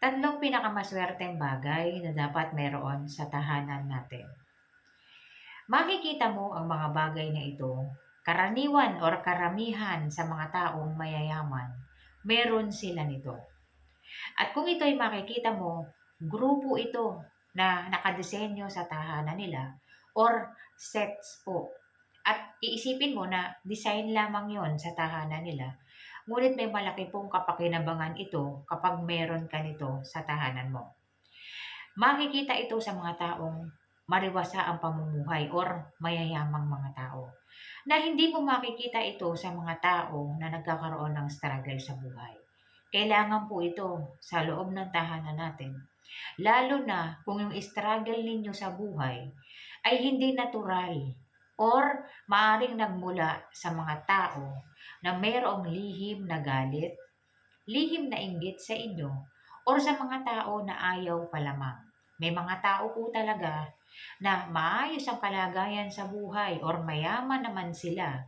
Tatlong pinakamaswerteng bagay na dapat meron sa tahanan natin. Makikita mo ang mga bagay na ito, karaniwan or karamihan sa mga taong mayayaman, meron sila nito. At kung ito'y makikita mo, grupo ito na nakadesenyo sa tahanan nila or sets po. At iisipin mo na design lamang yon sa tahanan nila. Ngunit may malaki pong kapakinabangan ito kapag meron ka nito sa tahanan mo. Makikita ito sa mga taong mariwasa ang pamumuhay or mayayamang mga tao. Na hindi mo makikita ito sa mga tao na nagkakaroon ng struggle sa buhay. Kailangan po ito sa loob ng tahanan natin. Lalo na kung yung struggle ninyo sa buhay ay hindi natural or maaring nagmula sa mga tao na mayroong lihim na galit, lihim na inggit sa inyo, or sa mga tao na ayaw pa lamang. May mga tao po talaga na maayos ang kalagayan sa buhay or mayaman naman sila.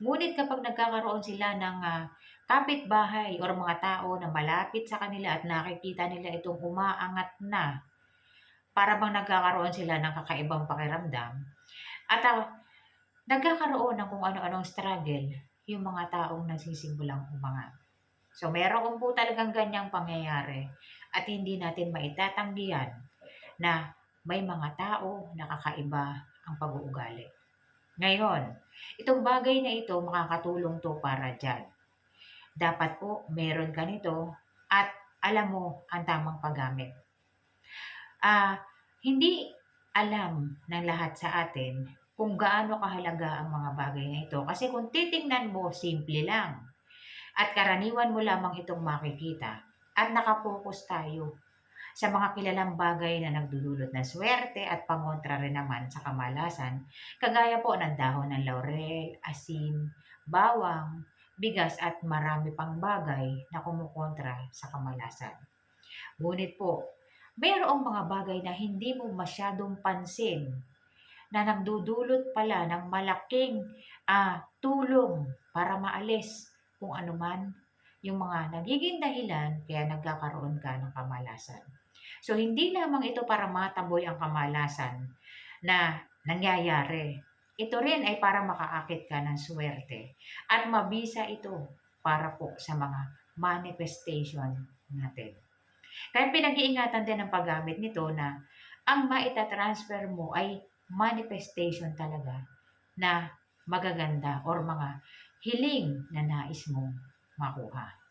Ngunit kapag nagkakaroon sila ng uh, kapitbahay or mga tao na malapit sa kanila at nakikita nila itong umaangat na para bang nagkakaroon sila ng kakaibang pakiramdam at uh, nagkakaroon ng kung ano-anong struggle yung mga taong nagsisimulang umangat. So meron po talagang ganyang pangyayari at hindi natin maitatanggihan na may mga tao na kakaiba ang pag-uugali. Ngayon, itong bagay na ito makakatulong to para dyan. Dapat po meron ka nito at alam mo ang tamang paggamit. Ah, hindi alam ng lahat sa atin kung gaano kahalaga ang mga bagay na ito. Kasi kung titingnan mo, simple lang. At karaniwan mo lamang itong makikita. At nakapokus tayo sa mga kilalang bagay na nagdudulot ng swerte at pangontra rin naman sa kamalasan, kagaya po ng dahon ng laurel, asin, bawang, bigas at marami pang bagay na kumukontra sa kamalasan. Ngunit po, mayroong mga bagay na hindi mo masyadong pansin na nagdudulot pala ng malaking uh, tulong para maalis kung anuman yung mga nagiging dahilan kaya nagkakaroon ka ng kamalasan. So, hindi lamang ito para mataboy ang kamalasan na nangyayari. Ito rin ay para makaakit ka ng swerte at mabisa ito para po sa mga manifestation natin. Kaya pinag-iingatan din ng paggamit nito na ang maitatransfer mo ay manifestation talaga na magaganda or mga hiling na nais mong makuha.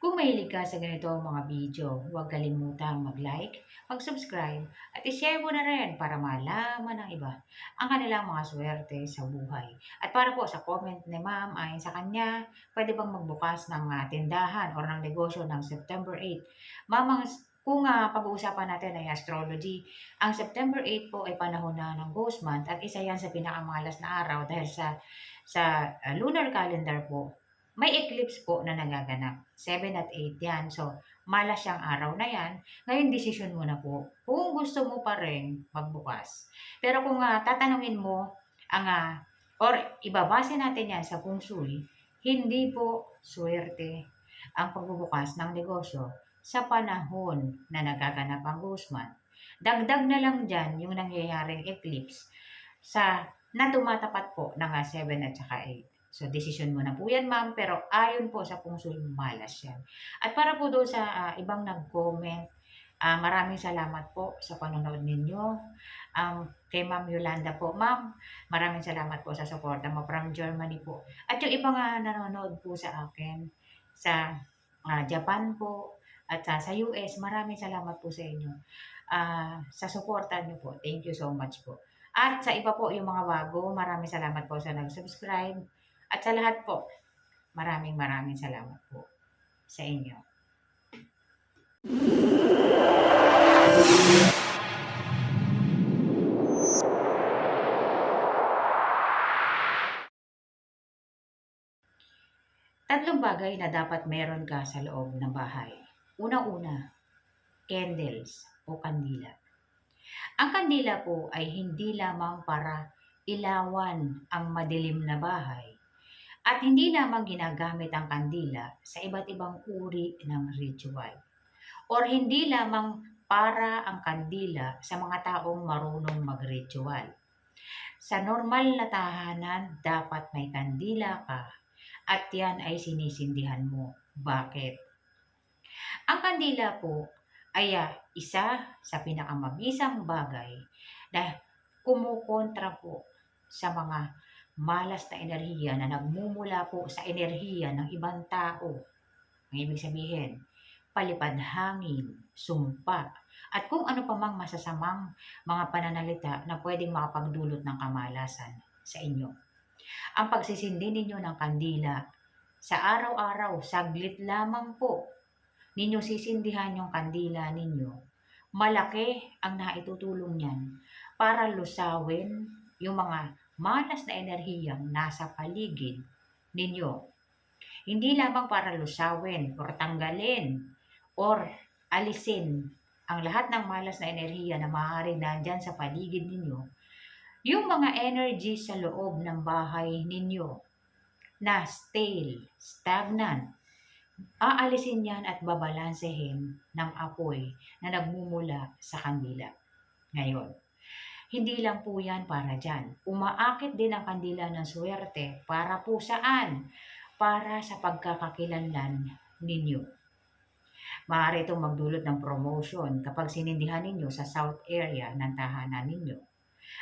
Kung mahilig ka sa ganito mga video, huwag kalimutang mag-like, mag-subscribe, at i-share mo na rin para malaman ng iba ang kanilang mga swerte sa buhay. At para po sa comment ni ma'am, ayon sa kanya, pwede bang magbukas ng uh, tindahan or ng negosyo ng September 8? Mamang kung uh, pag-uusapan natin ay astrology, ang September 8 po ay panahon na ng ghost month at isa yan sa pinakamalas na araw dahil sa sa uh, lunar calendar po, may eclipse po na nagaganap. 7 at 8 yan. So, malas siyang araw na yan. Ngayon, decision mo na po kung gusto mo pa rin magbukas. Pero kung uh, tatanungin mo, ang uh, or ibabase natin yan sa feng shui, hindi po swerte ang pagbubukas ng negosyo sa panahon na nagaganap ang Guzman. Dagdag na lang dyan yung nangyayaring eclipse sa na tumatapat po ng 7 at saka 8. So, decision mo na po yan, ma'am. Pero ayon po sa pungsul, malas yan. At para po doon sa uh, ibang nag-comment, uh, maraming salamat po sa panonood ninyo. Um, kay Ma'am Yolanda po. Ma'am, maraming salamat po sa suporta mo from Germany po. At yung ibang uh, nanonood po sa akin sa uh, Japan po, at uh, sa US, maraming salamat po sa inyo. Uh, sa suporta niyo po. Thank you so much po. At sa iba po yung mga bago, maraming salamat po sa nag-subscribe. At sa lahat po, maraming maraming salamat po sa inyo. Tatlong bagay na dapat meron ka sa loob ng bahay. Una-una, candles o kandila. Ang kandila po ay hindi lamang para ilawan ang madilim na bahay at hindi lamang ginagamit ang kandila sa iba't ibang uri ng ritual or hindi lamang para ang kandila sa mga taong marunong mag-ritual. Sa normal na tahanan, dapat may kandila ka at yan ay sinisindihan mo. Bakit? Ang kandila po ay ah, isa sa pinakamabisang bagay na kumukontra po sa mga malas na enerhiya na nagmumula po sa enerhiya ng ibang tao. Ang ibig sabihin, palipad hangin, sumpa, at kung ano pa mang masasamang mga pananalita na pwedeng makapagdulot ng kamalasan sa inyo. Ang pagsisindi ninyo ng kandila sa araw-araw, saglit lamang po ninyo sisindihan yung kandila ninyo. Malaki ang naitutulong niyan para lusawin yung mga malas na enerhiyang nasa paligid ninyo. Hindi lamang para lusawin or tanggalin or alisin ang lahat ng malas na enerhiya na maaaring nandyan sa paligid ninyo, yung mga energy sa loob ng bahay ninyo na stale, stagnant, aalisin yan at babalansehin ng apoy na nagmumula sa kandila. Ngayon, hindi lang po yan para dyan. Umaakit din ang kandila ng swerte para po saan? Para sa pagkakakilanlan ninyo. Maaari itong magdulot ng promotion kapag sinindihan ninyo sa south area ng tahanan ninyo.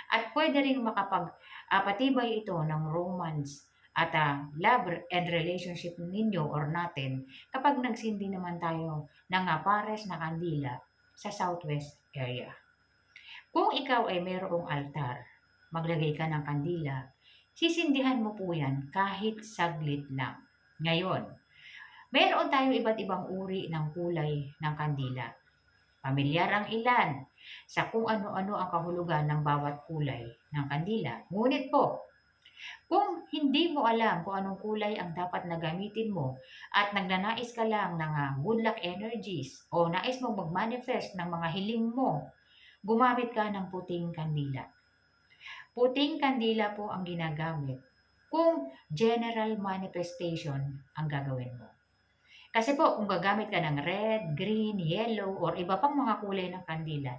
At pwede rin makapag-apatibay ito ng romance at uh, love and relationship ninyo or natin kapag nagsindi naman tayo ng pares na kandila sa southwest area. Kung ikaw ay mayroong altar, maglagay ka ng kandila, sisindihan mo po yan kahit saglit lang. Ngayon, mayroon tayong iba't ibang uri ng kulay ng kandila. Pamilyar ang ilan sa kung ano-ano ang kahulugan ng bawat kulay ng kandila. Ngunit po, kung hindi mo alam kung anong kulay ang dapat na gamitin mo at nagnanais ka lang ng good luck energies o nais mong mag-manifest ng mga hiling mo gumamit ka ng puting kandila. Puting kandila po ang ginagamit kung general manifestation ang gagawin mo. Kasi po, kung gagamit ka ng red, green, yellow, or iba pang mga kulay ng kandila,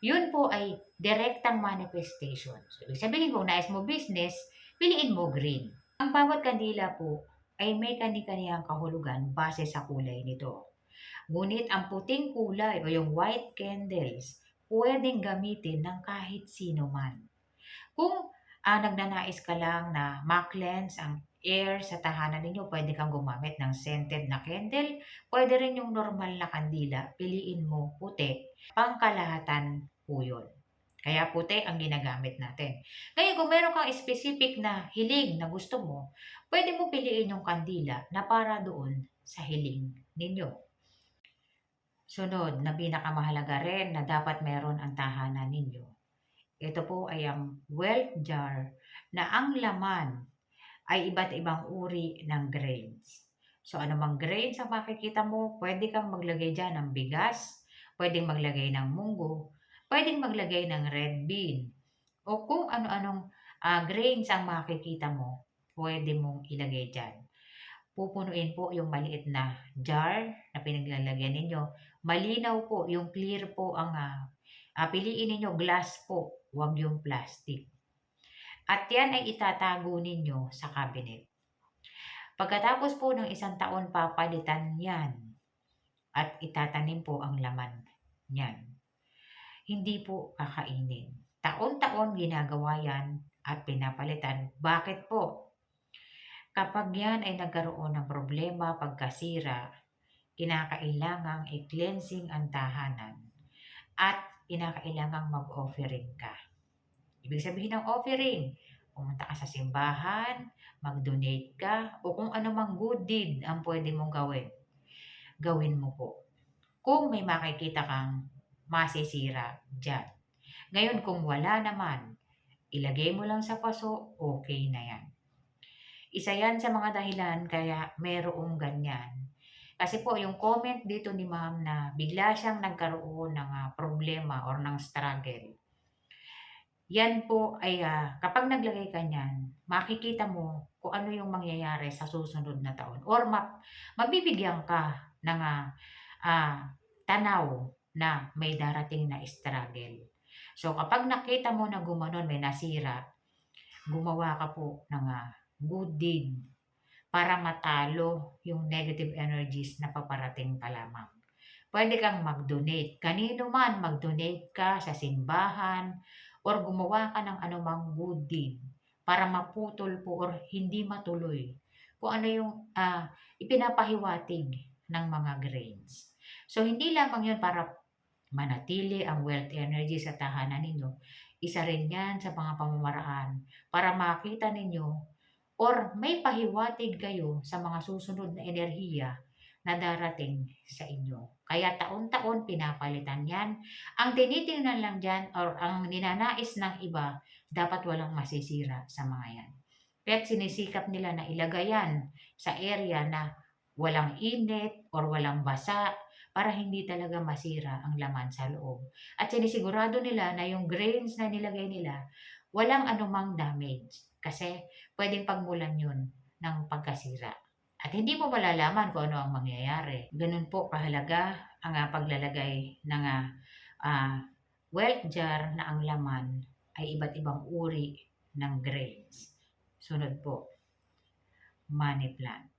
yun po ay direktang manifestation. So, ibig sabihin kung nais mo business, piliin mo green. Ang bawat kandila po ay may kani-kaniyang kahulugan base sa kulay nito. Ngunit ang puting kulay o yung white candles pwedeng gamitin ng kahit sino man. Kung uh, nagnanais ka lang na ma-cleanse ang air sa tahanan ninyo, pwede kang gumamit ng scented na candle. Pwede rin yung normal na kandila. Piliin mo puti. Pangkalahatan po yun. Kaya puti ang ginagamit natin. Ngayon, kung meron kang specific na hiling na gusto mo, pwede mo piliin yung kandila na para doon sa hiling ninyo. Sunod na pinakamahalaga rin na dapat meron ang tahanan ninyo. Ito po ay ang wealth jar na ang laman ay iba't ibang uri ng grains. So anumang grains ang makikita mo, pwede kang maglagay dyan ng bigas, pwedeng maglagay ng munggo, pwedeng maglagay ng red bean, o kung ano-anong uh, grains ang makikita mo, pwede mong ilagay dyan pupunuin po yung maliit na jar na pinaglalagyan ninyo. Malinaw po, yung clear po ang uh, uh, piliin ninyo glass po, huwag yung plastic. At yan ay itatago ninyo sa cabinet. Pagkatapos po ng isang taon papalitan yan at itatanim po ang laman niyan. Hindi po kakainin. Taon-taon ginagawa yan at pinapalitan. Bakit po? Kapag yan ay nagkaroon ng problema pagkasira, kinakailangang i-cleansing ang tahanan at kinakailangang mag-offering ka. Ibig sabihin ng offering, pumunta ka sa simbahan, mag-donate ka, o kung anumang good deed ang pwede mong gawin, gawin mo po. Kung may makikita kang masisira dyan. Ngayon, kung wala naman, ilagay mo lang sa paso, okay na yan. Isa yan sa mga dahilan kaya merong ganyan. Kasi po, yung comment dito ni ma'am na bigla siyang nagkaroon ng uh, problema or ng struggle. Yan po ay uh, kapag naglagay ka niyan, makikita mo kung ano yung mangyayari sa susunod na taon. Or map, mabibigyan ka ng uh, uh, tanaw na may darating na struggle. So kapag nakita mo na gumanon may nasira, gumawa ka po ng ah, good deed para matalo yung negative energies na paparating pa lamang. Pwede kang mag-donate. Kanino man mag-donate ka sa simbahan or gumawa ka ng anumang good deed para maputol po or hindi matuloy kung ano yung ah, ipinapahiwatig ng mga grains. So, hindi lamang yun para manatili ang wealth energy sa tahanan ninyo. Isa rin yan sa mga pamamaraan para makita ninyo or may pahiwatig kayo sa mga susunod na enerhiya na darating sa inyo. Kaya taon-taon pinapalitan yan. Ang tinitingnan lang dyan or ang ninanais ng iba, dapat walang masisira sa mga yan. Kaya't sinisikap nila na ilagay yan sa area na walang init or walang basa para hindi talaga masira ang laman sa loob. At sinisigurado nila na yung grains na nilagay nila, walang anumang damage. Kasi pwedeng pagmulan yun ng pagkasira. At hindi mo malalaman kung ano ang mangyayari. Ganun po kahalaga ang ah, paglalagay ng ah, ah, wealth jar na ang laman ay iba't ibang uri ng grains. Sunod po, money plant.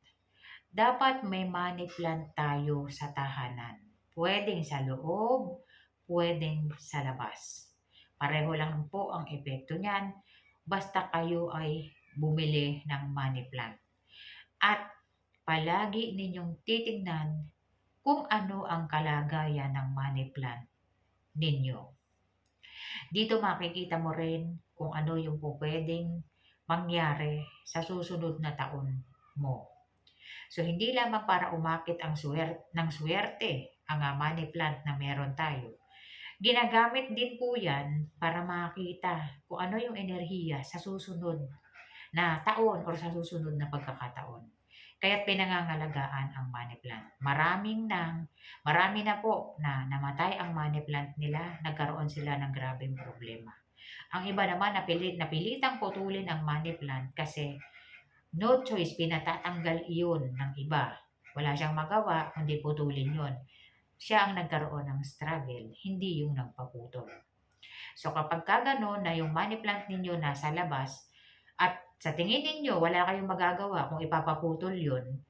Dapat may money plant tayo sa tahanan. Pwedeng sa loob, pwedeng sa labas. Pareho lang po ang epekto niyan basta kayo ay bumili ng money plant. At palagi ninyong titingnan kung ano ang kalagayan ng money plant ninyo. Dito makikita mo rin kung ano yung pwedeng mangyari sa susunod na taon mo. So, hindi lamang para umakit ang swer ng swerte ang ah, money plant na meron tayo. Ginagamit din po yan para makita kung ano yung enerhiya sa susunod na taon or sa susunod na pagkakataon. Kaya pinangangalagaan ang money plant. Maraming nang, marami na po na namatay ang money plant nila, nagkaroon sila ng grabing problema. Ang iba naman napilit, napilitang putulin ang money plant kasi no choice, pinatatanggal iyon ng iba. Wala siyang magawa, kundi putulin yon. Siya ang nagkaroon ng struggle, hindi yung nagpaputol. So kapag ka na yung money plant ninyo nasa labas, at sa tingin ninyo wala kayong magagawa kung ipapaputol yun,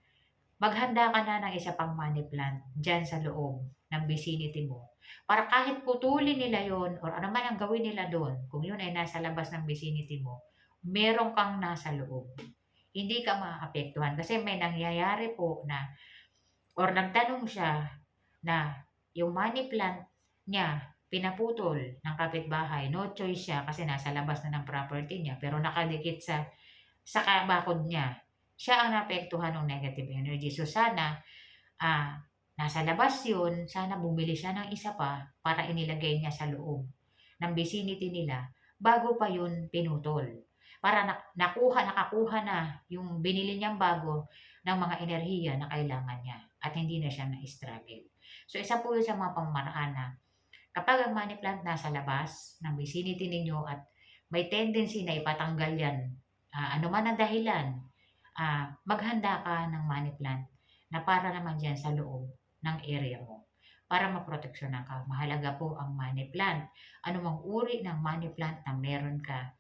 maghanda ka na ng isa pang money plant dyan sa loob ng vicinity mo. Para kahit putulin nila yon or ano man ang gawin nila doon, kung yun ay nasa labas ng vicinity mo, meron kang nasa loob hindi ka maapektuhan. Kasi may nangyayari po na, or nagtanong siya na yung money plant niya, pinaputol ng kapitbahay, no choice siya kasi nasa labas na ng property niya, pero nakadikit sa sa kabakod niya. Siya ang naapektuhan ng negative energy. So sana, ah, nasa labas yun, sana bumili siya ng isa pa para inilagay niya sa loob ng vicinity nila bago pa yun pinutol para na, nakuha, nakakuha na yung binili niyang bago ng mga enerhiya na kailangan niya at hindi na siya na-struggle. So, isa po yun sa mga pamamaraan na kapag ang money plant nasa labas ng vicinity ninyo at may tendency na ipatanggal yan, uh, ano man ang dahilan, uh, maghanda ka ng money plant na para naman dyan sa loob ng area mo para maproteksyonan ka. Mahalaga po ang money plant. Anumang uri ng money plant na meron ka,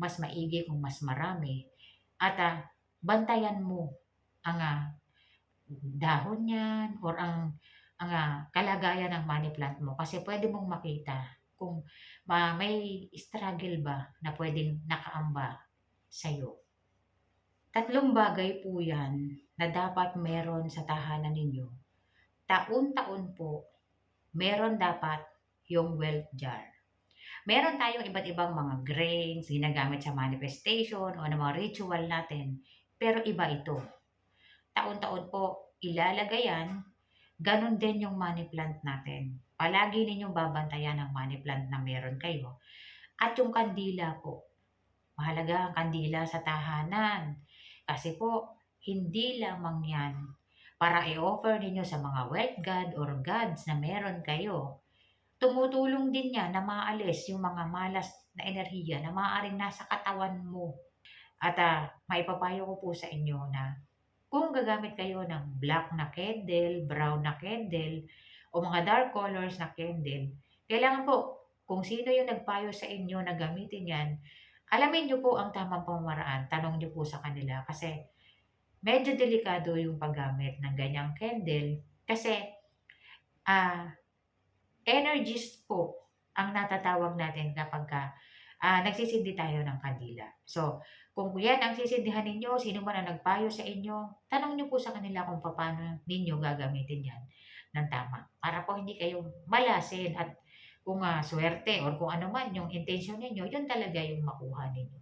mas maigi kung mas marami. At uh, bantayan mo ang uh, dahon niyan or ang ang uh, kalagayan ng money plant mo kasi pwede mong makita kung uh, may struggle ba na pwedeng nakaamba sa iyo. Tatlong bagay po yan na dapat meron sa tahanan ninyo. Taon-taon po, meron dapat yung wealth jar. Meron tayong iba't ibang mga grains, ginagamit sa manifestation o ng mga ritual natin. Pero iba ito. Taon-taon po ilalagay yan. Ganon din yung money plant natin. Palagi ninyong babantayan ang money plant na meron kayo. At yung kandila po. Mahalaga ang kandila sa tahanan. Kasi po, hindi lamang yan para i-offer ninyo sa mga wealth god or gods na meron kayo tumutulong din niya na maalis yung mga malas na enerhiya na maaaring nasa katawan mo. At uh, maipapayo ko po sa inyo na kung gagamit kayo ng black na candle, brown na candle, o mga dark colors na candle, kailangan po kung sino yung nagpayo sa inyo na gamitin yan, alamin niyo po ang tamang pamamaraan. Tanong niyo po sa kanila kasi medyo delikado yung paggamit ng ganyang candle kasi ah energies po ang natatawag natin kapag ka, ah, nagsisindi tayo ng kandila. So, kung yan ang sisindihan ninyo, sino man ang nagpayo sa inyo, tanong niyo po sa kanila kung paano ninyo gagamitin yan ng tama. Para po hindi kayo malasin at kung ah, swerte or kung ano man yung intention ninyo, yun talaga yung makuha ninyo.